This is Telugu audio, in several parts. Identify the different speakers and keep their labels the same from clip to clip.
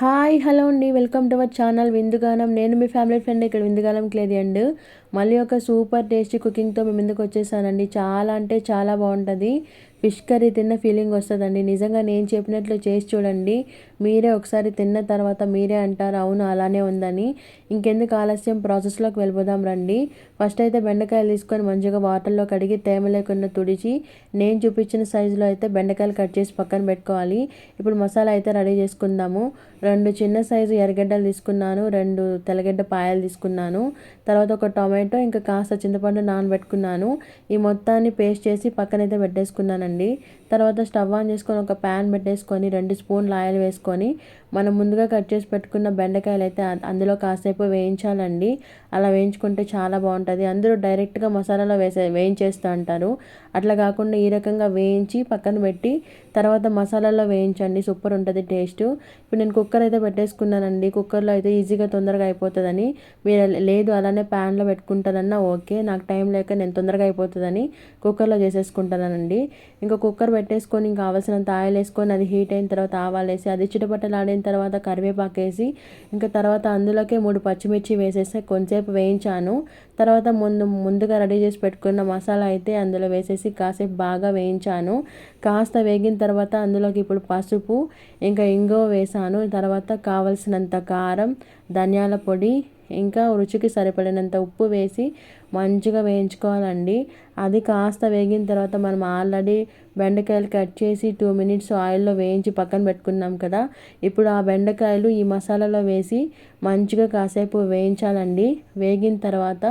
Speaker 1: హాయ్ హలో అండి. Welcome to our channel Vindugaanam. నేను మీ ఫ్యామిలీ ఫ్రెండ్ ఇక్కడ విందుగానం క్లేది అండ్ మళ్ళీ ఒక సూపర్ టేస్టీ కుకింగ్తో మేము ముందుకు వచ్చేసానండి. చాలా అంటే చాలా బాగుంటుంది. ఫిష్ కర్రీ తిన్న ఫీలింగ్ వస్తుందండి. నిజంగా నేను చెప్పినట్లు చేసి చూడండి. మీరే ఒకసారి తిన్న తర్వాత మీరే అంటారు అవును అలానే ఉందని. ఇంకెందుకు ఆలస్యం? ప్రాసెస్లోకి వెళ్ళిపోదాం రండి. ఫస్ట్ అయితే బెండకాయలు తీసుకొని మంచిగా వాటర్లో కడిగి తేమ లేకుండా తుడిచి నేను చూపించిన సైజులో అయితే బెండకాయలు కట్ చేసి పక్కన పెట్టుకోవాలి. ఇప్పుడు మసాలా అయితే రెడీ చేసుకుందాము. రెండు చిన్న సైజు ఎర్రగడ్డలు తీసుకున్నాను రెండు తెల్లగడ్డ పాయలు తీసుకున్నాను. తర్వాత ఒక టొమాటో ఇంకా కాస్త చింతపండు నానబెట్టుకున్నాను. ఈ మొత్తాన్ని పేస్ట్ చేసి పక్కనైతే పెట్టేసుకున్నానండి. နေ తర్వాత స్టవ్ ఆన్ చేసుకొని ఒక ప్యాన్ పెట్టేసుకొని రెండు స్పూన్లు ఆయిల్ వేసుకొని మనం ముందుగా కట్ చేసి పెట్టుకున్న బెండకాయలు అయితే అందులో కాసేపు వేయించాలండి. అలా వేయించుకుంటే చాలా బాగుంటుంది. అందరూ డైరెక్ట్గా మసాలాలో వేసే వేయించేస్తూ అంటారు. అట్లా కాకుండా ఈ రకంగా వేయించి పక్కన పెట్టి తర్వాత మసాలాలో వేయించండి. సూపర్ ఉంటుంది టేస్ట్. ఇప్పుడు నేను కుక్కర్ అయితే పెట్టేసుకున్నానండి. కుక్కర్లో అయితే ఈజీగా తొందరగా అయిపోతుందని. మీరు లేదు అలానే ప్యాన్లో పెట్టుకుంటానన్నా ఓకే. నాకు టైం లేక నేను తొందరగా అయిపోతుందని కుక్కర్లో చేసేసుకుంటానండి ఇంకా కుక్కర్ పెట్టేసుకొని ఇంకా కావాల్సినంత ఆయిల్ వేసుకొని అది హీట్ అయిన తర్వాత ఆవాలు వేసి అది చిటపట్టలు ఆడిన తర్వాత కరివేపాకు వేసి ఇంకా తర్వాత అందులోకే మూడు పచ్చిమిర్చి వేసేసి కొంచెంసేపు వేయించాను. తర్వాత ముందు ముందుగా రెడీ చేసి పెట్టుకున్న మసాలా అయితే అందులో వేసేసి కాసేపు బాగా వేయించాను. కాస్త వేగిన తర్వాత అందులోకి ఇప్పుడు పసుపు ఇంకా ఇంగో వేసాను. తర్వాత కావలసినంత కారం ధనియాల పొడి ఇంకా రుచికి సరిపడినంత ఉప్పు వేసి మంచిగా వేయించుకోవాలండి. అది కాస్త వేగిన తర్వాత మనం ఆల్రెడీ బెండకాయలు కట్ చేసి టూ మినిట్స్ ఆయిల్లో వేయించి పక్కన పెట్టుకున్నాం కదా. ఇప్పుడు ఆ బెండకాయలు ఈ మసాలాలో వేసి మంచిగా కాసేపు వేయించాలండి. వేగిన తర్వాత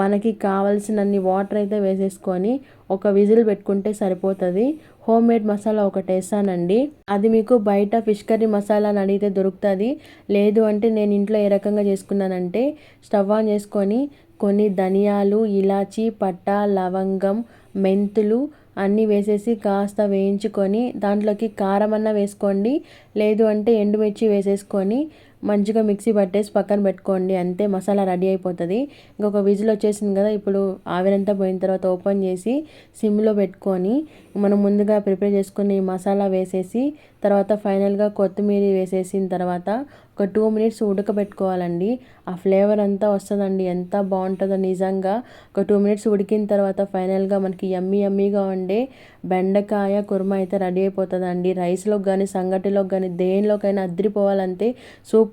Speaker 1: మనకి కావలసినన్ని వాటర్ అయితే వేసేసుకొని ఒక విజిల్ పెట్టుకుంటే సరిపోతుంది. హోమ్ మేడ్ మసాలా ఒకటి వేసానండి. అది మీకు బయట ఫిష్ కర్రీ మసాలా అని అడిగితే దొరుకుతుంది. లేదు అంటే నేను ఇంట్లో ఏ రకంగా చేసుకున్నానంటే స్టవ్ ఆన్ చేసుకొని కొన్ని ధనియాలు ఇలాచి పట్ట లవంగం మెంతులు అన్నీ వేసేసి కాస్త వేయించుకొని దాంట్లోకి కారం అన్న వేసుకోండి. లేదు అంటే ఎండుమిర్చి వేసేసుకొని మంచిగా మిక్సీ పట్టేసి పక్కన పెట్టుకోండి. అంతే మసాలా రెడీ అయిపోతుంది. ఇంకొక విజిల్ వచ్చేసింది కదా ఇప్పుడు ఆవిరంతా పోయిన తర్వాత ఓపెన్ చేసి సిమ్లో పెట్టుకొని మనం ముందుగా ప్రిపేర్ చేసుకుని మసాలా వేసేసి తర్వాత ఫైనల్గా కొత్తిమీర వేసేసిన తర్వాత ఒక టూ మినిట్స్ ఉడకబెట్టుకోవాలండి. ఆ ఫ్లేవర్ అంతా వస్తుందండి. ఎంత బాగుంటుందో నిజంగా. ఒక టూ మినిట్స్ ఉడికిన తర్వాత ఫైనల్గా మనకి యమ్మీ యమ్మీగా ఉండే బెండకాయ కుర్మ అయితే రెడీ అయిపోతుందండి. రైస్లోకి కానీ సంగటిలోకి కానీ దేనిలోకైనా అద్దరిపోవాలంటే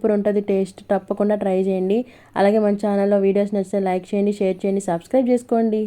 Speaker 1: సూపర్ ఉంటుంది టేస్ట్ తప్పకుండా ట్రై చేయండి. అలాగే మన ఛానల్లో వీడియోస్ నచ్చితే లైక్ చేయండి షేర్ చేయండి సబ్స్క్రైబ్ చేసుకోండి.